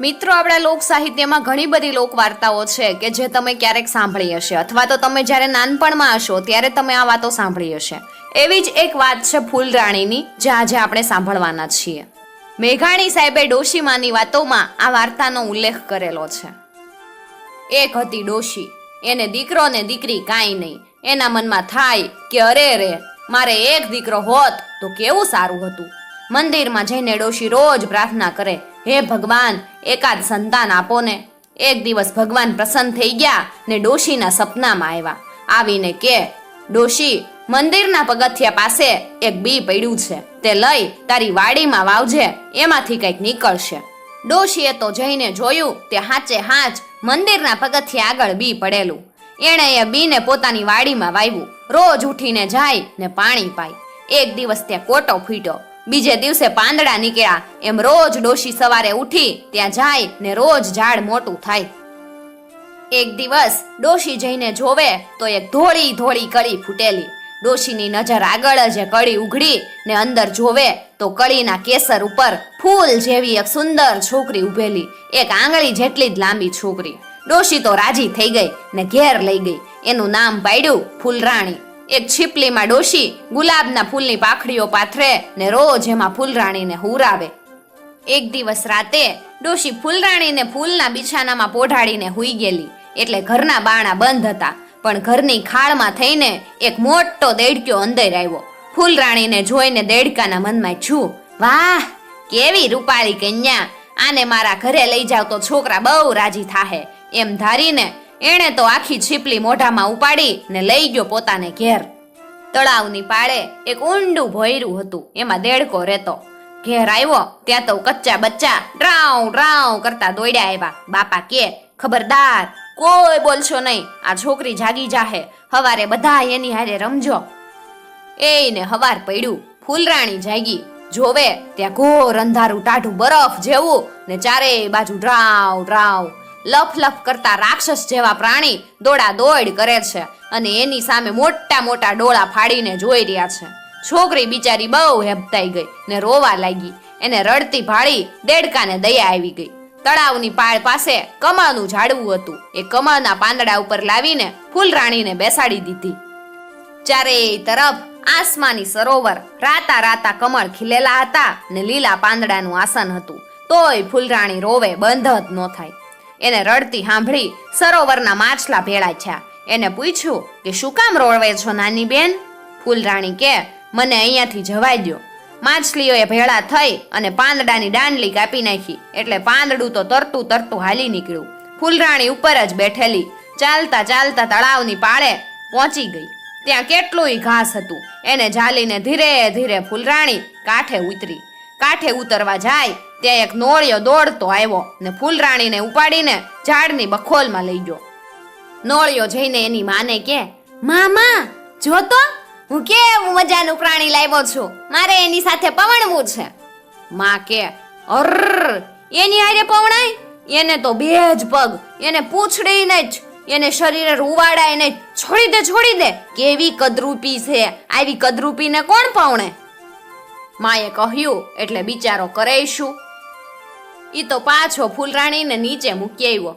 મિત્રો, આપણા લોક સાહિત્યમાં ઘણી બધી લોક વાર્તાઓ છે કે જે તમે ક્યારેક સાંભળી હશે અથવા તો તમે જ્યારે નાનપણમાં હશો ત્યારે તમે આ વાતો સાંભળી હશે. એવી જ એક વાત છે ફૂલરાણીની જે આજે આપણે સાંભળવાના છીએ. મેઘાણી સાહેબે ડોશીમાની વાતોમાં આ વાર્તાનો ઉલ્લેખ કરેલો છે. એક હતી ડોશી, એને દીકરો ને દીકરી કાંઈ નહીં. એના મનમાં થાય કે અરે રે, મારે એક દીકરો હોત તો કેવું સારું હતું? મંદિરમાં જઈને ડોશી રોજ પ્રાર્થના કરે, હે ભગવાન, એકાદ સંતાન આપો ને એક દિવસ ભગવાન પ્રસન્ન થઈ ગયા ને ડોશીના સપનામાં આવ્યા. આવીને કે, ડોશી, મંદિરના પગથિયા પાસે એક બી પડ્યું છે. તે લઈ તારી વાડીમાં વાવજે, એમાંથી કંઈક નીકળશે. ડોશીએ તો જઈને જોયું તે હાચે હાચ મંદિરના પગથિયા આગળ બી પડેલું. એણે એ બીને પોતાની વાડીમાં વાવ્યું. રોજ ઉઠીને જાય ને પાણી પાય. એક દિવસ ત્યાં કોટો ફૂટ્યો. બીજે દિવસે પાંદડા નીકળ્યા. એમ રોજ ડોશી સવારે ઉઠી, ત્યાં જાય ને રોજ ઝાડ મોટું થાય. એક દિવસ ડોશી જઈને જોવે તો એક ધોળી ધોળી કળી ફૂટેલી. ડોશીની નજર આગળ જ કળી ઉઘડી ને અંદર જોવે તો કળીના કેસર ઉપર ફૂલ જેવી એક સુંદર છોકરી ઉભેલી. એક આંગળી જેટલી જ લાંબી છોકરી. ડોશી તો રાજી થઈ ગઈ ને ઘેર લઈ ગઈ. એનું નામ પાડ્યું ફૂલરાણી. એક છીપલીમાં ડોશી ગુલાબના ફૂલની પાખડીઓ પાથરે ને રોજ એમાં ફૂલરાણીને હુરાવે એક દિવસ રાતે ડોશી ફૂલરાણીને ફૂલના બિછાનામાં પોઢાડીને હુઈ ગયેલી. એટલે ઘરના બાણા બંધ હતા, પણ ઘરની ખાળમાં થઈને એક મોટો દેડક્યો અંદર આવ્યો. ફૂલરાણીને જોઈને દેડકાના મનમાં છું, વાહ, કેવી રૂપાળી કન્યા! આને મારા ઘરે લઈ જાવ તો છોકરા બહુ રાજી થાહે. એમ ધારીને એણે તો આખી છીપલી મોઢામાં ઉપાડી ને લઈ ગયો પોતાને ઘેર. તળાવની પાળે એક ઊંડું ભોયરું હતું, એમાં દેડકો રહેતો. ઘેર આવ્યો, ત્યાં તો કચ્ચા બચ્ચા ડ્રાઉ ડ્રાઉ કરતા દોડ્યા આવ્યા. બાપા કે, ખબરદાર, કોઈ બોલશો નહીં, આ છોકરી જાગી જાહે, હવારે બધા એની હારે રમજો. એને હવાર પડ્યું, ફૂલરાણી જાગી. જોવે, ત્યાં ઘોર અંધારું ટાઢું બરફ જેવું ને ચારેય બાજુ ડ્રાવ ડ્રાવ લફ લફ કરતા રાક્ષસ જેવા પ્રાણી દોડા દોડ કરે છે અને એની સામે મોટા મોટા ડોળા ફાડીને જોઈ રહ્યા છે. છોકરી બિચારી બહુ હેબતાઈ ગઈ ને રોવા લાગી. એને રડતી ભાળી દેડકાને દયા આવી ગઈ. તળાવની પાળ પાસે કમળનું ઝાડવું હતું. એ કમળના પાંદડા ઉપર લાવીને ફૂલરાણીને બેસાડી દીધી. ચારેય તરફ આસમાની સરોવર રાતા રાતા કમળ ખીલેલા હતા ને લીલા પાંદડાનું આસન હતું. તોય ફૂલરાણી રોવે બંધ જ ન થાય. એને રડતી સાંભળી સરોવરના માછલા ભેળા થયા. એને પૂછ્યું કે, શું કામ રોળવે છો નાની બેન? ફૂલરાણી કે, મને અહીંયાથી જવાઈ દ્યો. માછલીઓએ ભેળા થઈ અને પાંદડાની દાંડલી કાપી નાખી. એટલે પાંદડું તો તરતું તરતું હાલી નીકળ્યું. ફૂલરાણી ઉપર જ બેઠેલી. ચાલતા ચાલતા તળાવની પાળે પહોંચી ગઈ. ત્યાં કેટલુંય ઘાસ હતું. એને ઝાલીને ધીરે ધીરે ફૂલરાણી કાંઠે ઉતરી. કાંઠે ઉતરવા જાય, ત્યાં એક નોળિયો દોડતો આવ્યો ને ફૂલરાણીને ઉપાડીને ઝાડની બખોલમાં લઈ ગયો. નોળિયો જઈને એની માને કે, મામા, જો તો, હું કેવું મજાનું પ્રાણી લાવ્યો છું? મારે એની સાથે પવણવું છે. માં કે અર એની હારે પવણાય? એને તો બે જ પગ, એને પૂંછડી ને જ, એને શરીરે રૂવાડાય એને છોડી દે છોડી દે. કેવી કદરૂપી છે? આવી કદરૂપીને કોણ પવણે? માએ કહ્યું, એટલે બિચારો કરે શું ઈ તો પાછો ફૂલરાણીને નીચે મૂકી આવ્યો.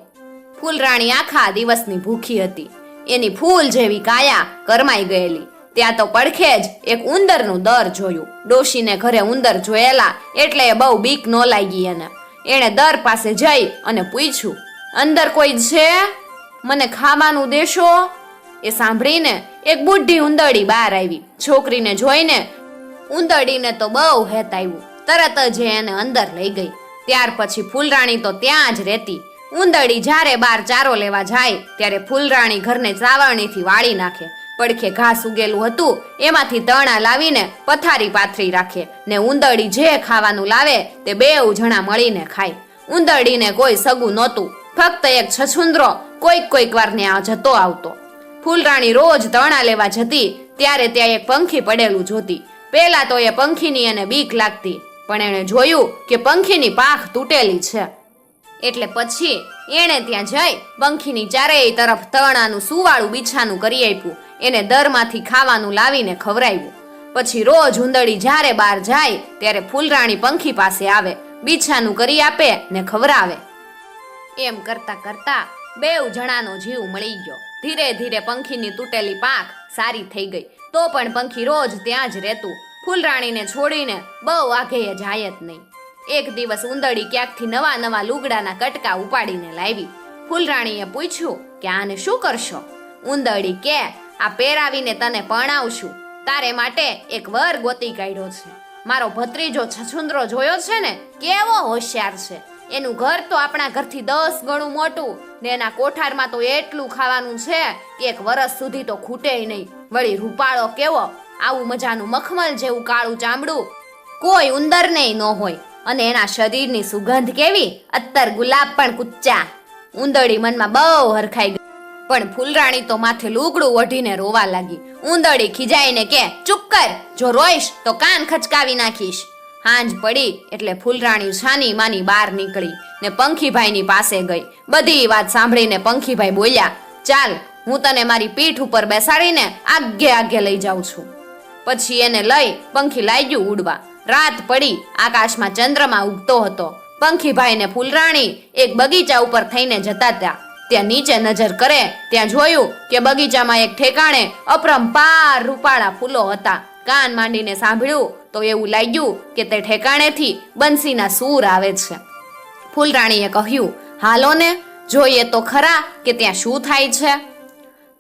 ફૂલરાણી આખા દિવસની ભૂખી હતી. એની ફૂલ જેવી કાયા કરમાઈ ગયેલી. ત્યાં તો પડખે જ એક ઉંદરનું દર જોયું. ડોશીને ઘરે ઉંદર જોયેલા એટલે એ બહુ બીક ન લાગી એને. એણે દર પાસે જઈ અને પૂછ્યું, અંદર કોઈ છે? મને ખાવાનું દેશો? એ સાંભળીને એક બુઢી ઉંદરડી બહાર આવી. છોકરીને જોઈને ઉંદરડીને તો બહુ હેત આવ્યું તરત જ એને અંદર લઈ ગઈ. ત્યાર પછી ફૂલરાણી તો ત્યાં જ રહેતી. ઉંદરડી જ્યારે બાર ચારો લેવા જાય, ત્યારે ફૂલરાણી ઘરને ચાવણીથી વાળી નાખે. પડખે ઘાસ ઉગેલું હતું, એમાંથી તણા લાવીને પથારી પાથરી રાખે. ને ઉંદરડી જે ખાવાનું લાવે, તે બેઉ જણા મળીને ખાય. ઉંદરડીને કોઈ સગું નહોતું. ફક્ત એક છછુંદરો કોઈક કોઈક વાર ને જતો આવતો. ફૂલરાણી રોજ તણા લેવા જતી, ત્યારે ત્યાં એક પંખી પડેલું જોતી. પેલા તો એ પંખીની એને બીક લાગતી, પણ એણે જોયું કે પંખીની પાંખ તૂટેલી છે. એટલે પછી એણે ત્યાં જઈ પંખીની ચારેય તરફ તણાનું સુવાળું બીછાનું કરી આપ્યું. એને દરમાંથી ખાવાનું લાવીને ખવરાવ્યું પછી રોજ ઉંદડી જ્યારે બહાર જાય ત્યારે ફૂલરાણી પંખી પાસે આવે, બીછાનું કરી આપે ને ખવરાવે એમ કરતા કરતા બેઉ જણાનો જીવ મળી ગયો. ધીરે ધીરે પંખીની તૂટેલી પાંખ સારી થઈ ગઈ. તો પણ પંખી રોજ ત્યાં જ રહેતું. ફૂલરાણીને છોડીને બહુ આઘેય જાય જ નહીં. એક દિવસ ઉંદડી ક્યાંકથી નવા નવા લુગડાના કટકા ઉપાડીને લાવી. ફૂલરાણીએ પૂછ્યું કે આને શું કરશો? ઉંદડી કે, આ પહેરાવીને તને પરણાવશું. તારે માટે એક વર ગોતી કાઢ્યો છે. મારો ભત્રીજો છછુંદરો જોયો છે ને, કેવો હોશિયાર છે. એનું ઘર તો આપણા ઘરથી દસ ગણું મોટું ને એના કોઠારમાં તો એટલું ખાવાનું છે કે એક વરસ સુધી તો ખૂટે નહીં. વળી રૂપાળો કેવો? આવું મજાનું મખમલ જેવું કાળું ચામડું. કોઈ ઉંદર નહીં ન હોય. અને એના શરીરની સુગંધ કેવી? અત્તર ગુલાબ પણ કુચ્ચા. ઉંદરડી મનમાં બહુ હરખાઈ ગઈ. પણ ફૂલરાણી તો માથે લુગડું ઓઢીને રોવા લાગી. ઉંદરડી ખીજાઈને કે, ચૂપ કર. જો રોઈશ, તો કાન ખચકાવી નાખીશ. હાંજ પડી એટલે ફૂલરાણી છાની માની બહાર નીકળી ને પંખીભાઈની પાસે ગઈ. બધી વાત સાંભળીને પંખીભાઈ બોલ્યા, ચાલ હું તને મારી પીઠ ઉપર બેસાડીને આગે આગે લઈ જાઉં છું. પછી એને લઈ પંખી લાગ્યું ઉડવા. રાત પડી, આકાશમાં ચંદ્રમાં ઉગતો હતો. પંખીભાઈને ફૂલરાણી એક બગીચા ઉપર થઈને જતા હતા ત્યાં નીચે નજર કરે, ત્યાં જોયું કે બગીચામાં એક ઠેકાણે અપરંપાર રૂપાળા ફૂલો હતા. કાન માંડીને સાંભળ્યું તો એવું લાગ્યું કે તે ઠેકાણેથી બંસીના સૂર આવે છે. ફૂલરાણીએ કહ્યું, હાલો ને, જોઈએ તો ખરા કે ત્યાં શું થાય છે?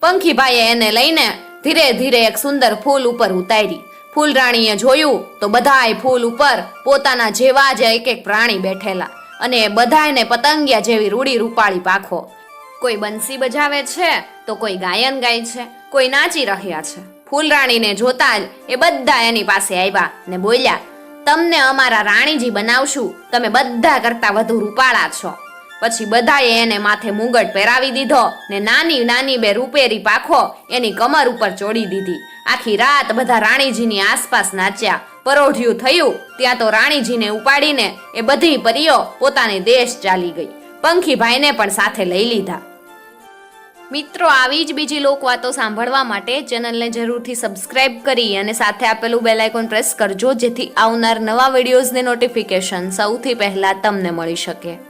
પંખીભાઈએ એને લઈને ધીરે ધીરે એક સુંદર ફૂલ ઉપર ઉતારી. ફૂલરાણીએ જોયું તો બધાય ફૂલ ઉપર પોતાના જેવા જ એક એક પ્રાણી બેઠેલા અને એ બધાયને પતંગિયા જેવી રૂડી રૂપાળી પાખો. કોઈ બંસી બજાવે છે તો કોઈ ગાયન ગાય છે, કોઈ નાચી રહ્યા છે. ફૂલરાણીને જોતા જ એ બધા એની પાસે આવ્યા ને બોલ્યા, તમને અમારા રાણીજી બનાવશું, તમે બધા કરતા વધુ રૂપાળા છો. પછી બધાએ એને માથે મુગટ પહેરાવી દીધો ને નાની નાની બે રૂપેરી પાખો એની કમર ઉપર ચોડી દીધી. આખી રાત બધા રાણીજીની આસપાસ નાચ્યા. પરોઢિયું થયું, ત્યાં તો રાણીજીને ઉપાડીને એ બધી પરીઓ પોતાને દેશ ચાલી ગઈ. પંખીભાઈને પણ સાથે લઈ લીધા. મિત્રો, આવી જ બીજી લોકવાતો સાંભળવા માટે ચેનલને જરૂરથી સબસ્ક્રાઇબ કરી અને સાથે આપેલું બેલ આઇકોન પ્રેસ કરજો, જેથી આવનાર નવા વિડીયોઝની નોટિફિકેશન સૌથી પહેલાં તમને મળી શકે.